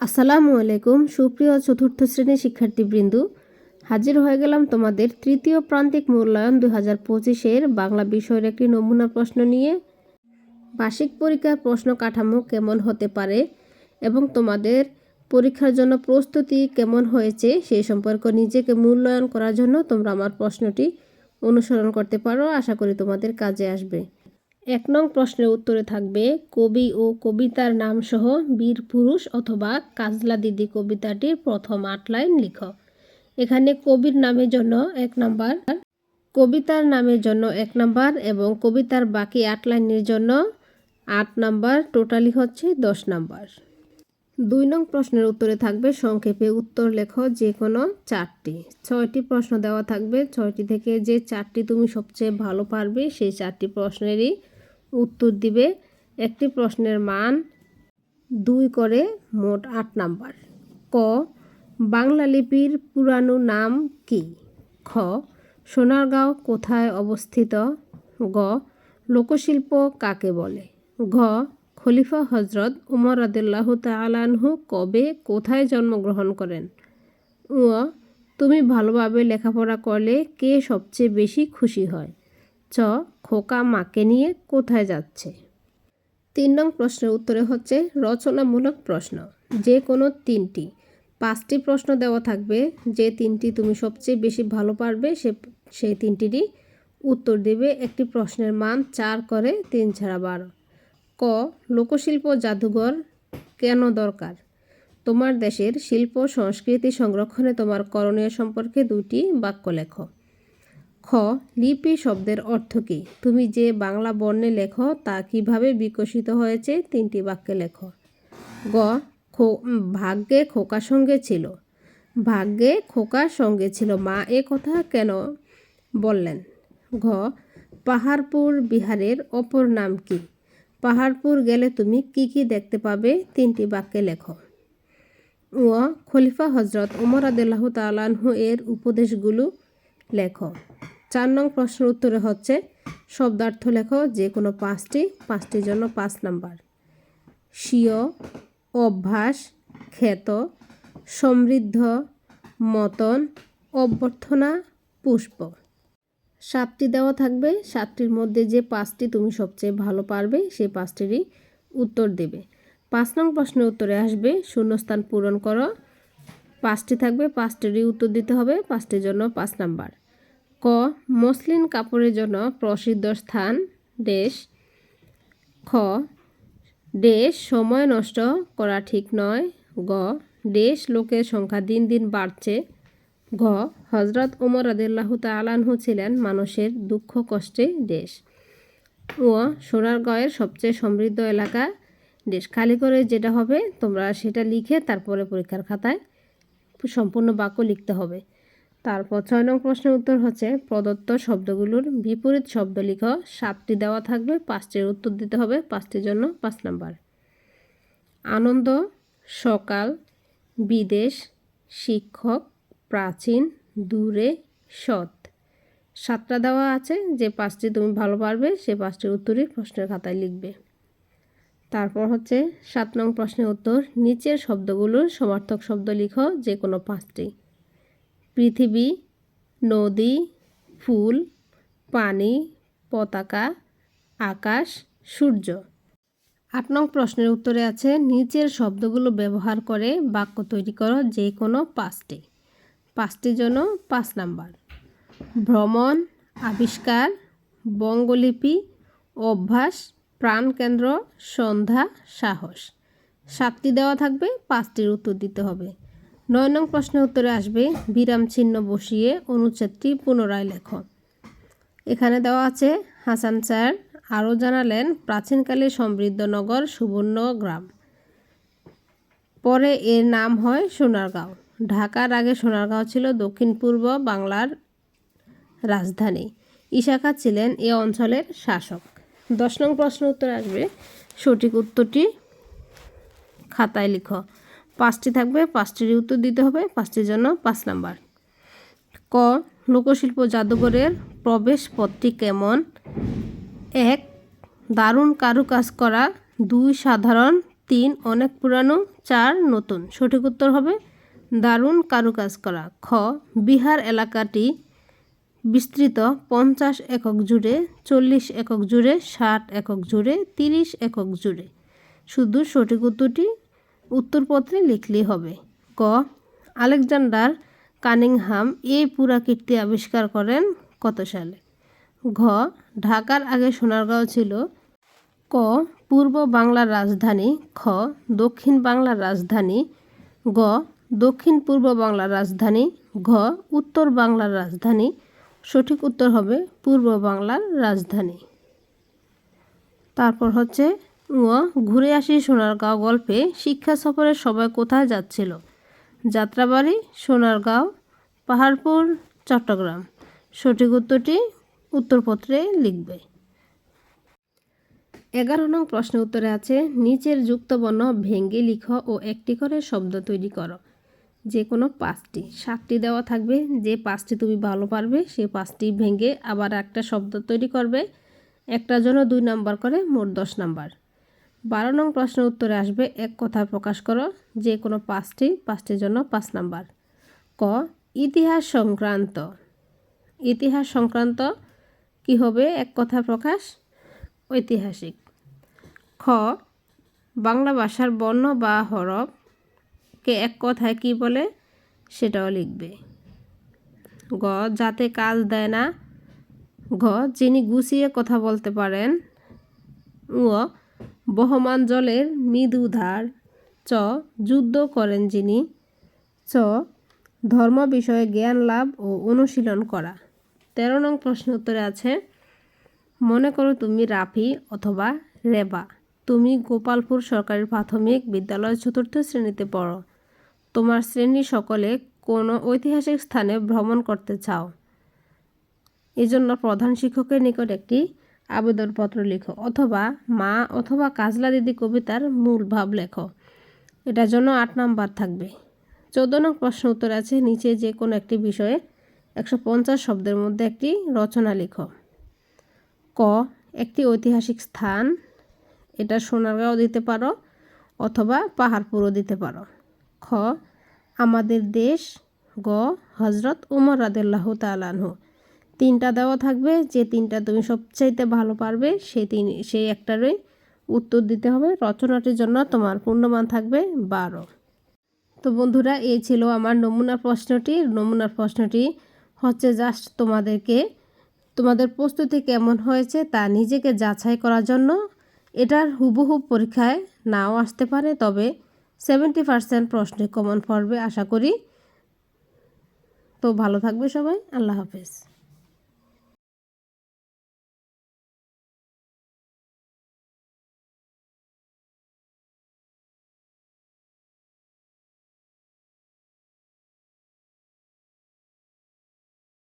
আসসালামু আলাইকুম, সুপ্রিয় চতুর্থ শ্রেণির শিক্ষার্থীবৃন্দ। হাজির হয়ে গেলাম তোমাদের তৃতীয় প্রান্তিক মূল্যায়ন দু হাজার পঁচিশের বাংলা বিষয়ের একটি নমুনা প্রশ্ন নিয়ে। বার্ষিক পরীক্ষার প্রশ্ন কাঠামো কেমন হতে পারে এবং তোমাদের পরীক্ষার জন্য প্রস্তুতি কেমন হয়েছে সেই সম্পর্কে নিজেকে মূল্যায়ন করার জন্য তোমরা আমার প্রশ্নটি অনুসরণ করতে পারো, আশা করি তোমাদের কাজে আসবে। এক নং প্রশ্নের উত্তরে থাকবে, কবি ও কবিতার নাম সহ বীর পুরুষ অথবা কাজলা দিদি কবিতাটির প্রথম আট লাইন লিখো। এখানে কবির নামের জন্য এক নাম্বার, কবিতার নামের জন্য এক নাম্বার এবং কবিতার বাকি আট লাইনের জন্য আট নাম্বার টোটালি হচ্ছে দশ নাম্বার। দুই নং প্রশ্নের উত্তরে থাকবে, সংক্ষেপে উত্তর লেখো যে কোনো চারটি। ছয়টি প্রশ্ন দেওয়া থাকবে, ছয়টি থেকে যে চারটি তুমি সবচেয়ে ভালো পারবে সেই চারটি প্রশ্নেরই উত্তর দিবে একটি প্রশ্নের মান দুই করে মোট আট নাম্বার। ক, বাংলা লিপির পুরানো নাম কি? খ, সোনারগাঁও কোথায় অবস্থিত? গ, লোকশিল্প কাকে বলে? ঘ, খলিফা হজরত উমর আদুল্লাহ তালানহু কবে কোথায় জন্মগ্রহণ করেন? উ তুমি ভালোভাবে লেখাপড়া করলে কে সবচেয়ে বেশি খুশি হয়? চ, খোকা মাকে নিয়ে কোথায় যাচ্ছে? তিন নং প্রশ্নের উত্তরে হচ্ছে, রচনামূলক প্রশ্ন। যে কোনো তিনটি। পাঁচটি প্রশ্ন দেওয়া থাকবে। যে তিনটি তুমি সবচেয়ে বেশি ভালো পারবে, সে, সেই তিনটিরই উত্তর দেবে। একটি প্রশ্নের মান চার করে তিন ছাড়া বারো। ক, লোকশিল্প জাদুঘর কেন দরকার? তোমার দেশের শিল্প, সংস্কৃতি সংরক্ষণে তোমার করণীয় সম্পর্কে দুটি বাক্য লেখো। খ লিপি শব্দের অর্থ কী? তুমি যে বাংলা বর্ণে লেখো, তা কীভাবে বিকশিত হয়েছে? তিনটি বাক্যে লেখো। গ, খো ভাগ্যে খোকা সঙ্গে ছিল। ভাগ্যে খোকার সঙ্গে ছিল। মা এ কথা কেন বললেন? ঘ, পাহাড়পুর বিহারের অপর নাম কি? পাহাড়পুর গেলে তুমি কি কি দেখতে পাবে? তিনটি বাক্যে লেখো। ও খলিফা হজরত উমর আদাল্লাহ তালানহু এর উপদেশগুলো লেখো। চার নং প্রশ্নের উত্তরে হচ্ছে শব্দার্থ লেখো যে কোনো পাঁচটি, পাঁচটির জন্য পাঁচ নাম্বার। স্বীয়, অভ্যাস, খ্যাত, সমৃদ্ধ, মতন, অভ্যর্থনা, পুষ্প। সাতটি দেওয়া থাকবে, সাতটির মধ্যে যে পাঁচটি তুমি সবচেয়ে ভালো পারবে সেই পাঁচটিরই উত্তর দেবে। পাঁচ নং প্রশ্নের উত্তরে আসবে, শূন্যস্থান পূরণ করো। পাঁচটি থাকবে, পাঁচটিরই উত্তর দিতে হবে, পাঁচটির জন্য পাঁচ নাম্বার। ক, মসলিন কাপড়ের জন্য প্রসিদ্ধ স্থান, দেশ। খ, দেশ সময় নষ্ট করা ঠিক নয়। গ, দেশ লোকের সংখ্যা দিন দিন বাড়ছে। ঘ হজরত উমর আদিল্লাহ তালানহু ছিলেন মানুষের দুঃখ কষ্টে দেশ। ও সোনারগাঁয়ের সবচেয়ে সমৃদ্ধ এলাকা দেশ। খালি করে যেটা হবে তোমরা সেটা লিখে তারপরে পরীক্ষার খাতায় সম্পূর্ণ বাক্য লিখতে হবে। তারপর ছয় নং প্রশ্নের উত্তর হচ্ছে, প্রদত্ত শব্দগুলোর বিপরীত শব্দ লিখ। সাতটি দেওয়া থাকবে, পাঁচটির উত্তর দিতে হবে, পাঁচটির জন্য পাঁচ নাম্বার। আনন্দ, সকাল, বিদেশ, শিক্ষক, প্রাচীন, দূরে, সৎ। সাতটা দেওয়া আছে, যে পাঁচটি তুমি ভালো পারবে, সে পাঁচটির উত্তরই প্রশ্নের খাতায় লিখবে। তারপর হচ্ছে সাত নং প্রশ্নের উত্তর, নিচের শব্দগুলোর সমার্থক শব্দ লিখো, যে কোনো পাঁচটি। পৃথিবী, নদী, ফুল, পানি, পতাকা, আকাশ, সূর্য। আট নং প্রশ্নের উত্তরে আছে, নিচের শব্দগুলো ব্যবহার করে বাক্য তৈরি করো যে কোনো পাঁচটি পাঁচটির জন্য পাঁচ নাম্বার। ভ্রমণ, আবিষ্কার, বঙ্গলিপি, অভ্যাস, প্রাণকেন্দ্র, সন্ধ্যা, সাহস। সাতটি দেওয়া থাকবে, পাঁচটির উত্তর দিতে হবে। নয় নং প্রশ্নের উত্তরে আসবে, বিরাম চিহ্ন বসিয়ে অনুচ্ছেদটি পুনরায় লেখ। এখানে দেওয়া আছে, হাসান স্যার আরও জানালেন, প্রাচীনকালে সমৃদ্ধ নগর সুবর্ণ গ্রাম। পরে এর নাম হয় সোনারগাঁও। ঢাকার আগে সোনারগাঁও ছিল দক্ষিণ পূর্ব বাংলার রাজধানী। ইশাখা ছিলেন এ অঞ্চলের শাসক। দশ নং প্রশ্ন উত্তর আসবে, সঠিক উত্তরটি খাতায় লিখো। পাঁচটি থাকবে পাঁচটির উত্তর দিতে হবে, পাঁচটির জন্য পাঁচ নাম্বার। ক, লোকশিল্প জাদুঘরের প্রবেশ পথটি কেমন? এক, দারুণ কারুকাজ করা, দুই, সাধারণ, তিন, অনেক পুরানো, চার, নতুন। সঠিক উত্তর হবে, দারুণ কারুকাজ করা। খ, বিহার এলাকাটি বিস্তৃত, পঞ্চাশ একক জুড়ে, চল্লিশ একক জুড়ে, ষাট একক জুড়ে, তিরিশ একক জুড়ে। শুধু সঠিক উত্তরটি উত্তরপত্রে লিখলেই হবে। ক, আলেকজান্ডার কানিংহাম এই পুরাকীর্তি আবিষ্কার করেন কত সালে? ঘ, ঢাকার আগে সোনারগাঁও ছিল। ক, পূর্ব বাংলার রাজধানী। খ, দক্ষিণ বাংলার রাজধানী। গ, দক্ষিণ পূর্ব বাংলার রাজধানী। ঘ, উত্তর বাংলার রাজধানী। সঠিক উত্তর হবে পূর্ব বাংলার রাজধানী। তারপর হচ্ছে ঙ ঘুরে আসি সোনারগাঁও গল্পে, শিক্ষা সফরে সবাই কোথায় যাচ্ছিল? যাত্রাবাড়ি, সোনারগাঁও, পাহাড়পুর, চট্টগ্রাম। সঠিক উত্তরটি উত্তরপত্রে লিখবে। এগারো নং প্রশ্ন উত্তরে আছে, নিচের যুক্তবর্ণ ভেঙ্গে লিখো ও একটি করে শব্দ তৈরি করো। যে কোনো পাঁচটি। সাতটি দেওয়া থাকবে। যে পাঁচটি তুমি ভালো পারবে, সে পাঁচটি ভেঙে আবার একটা শব্দ তৈরি করবে। একটার জন্য দুই নাম্বার করে মোট দশ নাম্বার। বারো নং প্রশ্ন উত্তরে আসবে, এক কথা প্রকাশ করো যে কোনো পাঁচটি, পাঁচটির জন্য পাঁচ নাম্বার। ক, ইতিহাস সংক্রান্ত। ইতিহাস সংক্রান্ত কি হবে? এক কথা প্রকাশ, ঐতিহাসিক। খ, বাংলা ভাষার বর্ণ বা হরফ কে এক কথায় কি বলে? সেটাও লিখবে। গ, যাতে কাজ দেয় না। ঘ, যিনি গুছিয়ে কথা বলতে পারেন উ বহমান জলের মৃদু ধার চ, যুদ্ধ করেন যিনি। চ, ধর্ম বিষয়ে জ্ঞান লাভ ও অনুশীলন করা। তেরো নং প্রশ্ন উত্তরে আছে, মনে করো তুমি রাফি অথবা রেবা। তুমি গোপালপুর সরকারি প্রাথমিক বিদ্যালয় চতুর্থ শ্রেণীতে পড়ো। তোমার শ্রেণি সকলে কোনো ঐতিহাসিক স্থানে ভ্রমণ করতে চাও। এজন্য প্রধান শিক্ষকের নিকট একটি আবেদনপত্র লিখো অথবা মা অথবা কাজলা দিদি কবিতার মূল ভাব লেখো। এটার জন্য আট নাম্বার থাকবে। চোদ্দ নং প্রশ্ন উত্তর আছে, নিচে যে কোনো একটি বিষয়ে একশো পঞ্চাশ শব্দের মধ্যে একটি রচনা লিখো। ক, একটি ঐতিহাসিক স্থান, এটা সোনারগাঁও দিতে পারো অথবা পাহাড়পুরও দিতে পারো। খ, আমাদের দেশ, গ হজরত উমর রাদেল্লাহ তালানহু তিনটা দেওয়া থাকবে, যে তিনটা তুমি সবচাইতে ভালো পারবে, সেই তিন, সেই একটারই উত্তর দিতে হবে। রচনাটির জন্য তোমার পূর্ণমান থাকবে বারো। তো বন্ধুরা, এই ছিল আমার নমুনা প্রশ্নটি। নমুনার প্রশ্নটি হচ্ছে জাস্ট তোমাদেরকে, তোমাদের প্রস্তুতি কেমন হয়েছে তা নিজেকে যাচাই করার জন্য। এটার হুবহু পরীক্ষায় নাও আসতে পারে, তবে সেভেন্টি পার্সেন্ট প্রশ্নে কমন পড়বে, আশা করি। তো ভালো থাকবে সবাই, আল্লাহ হাফেজ।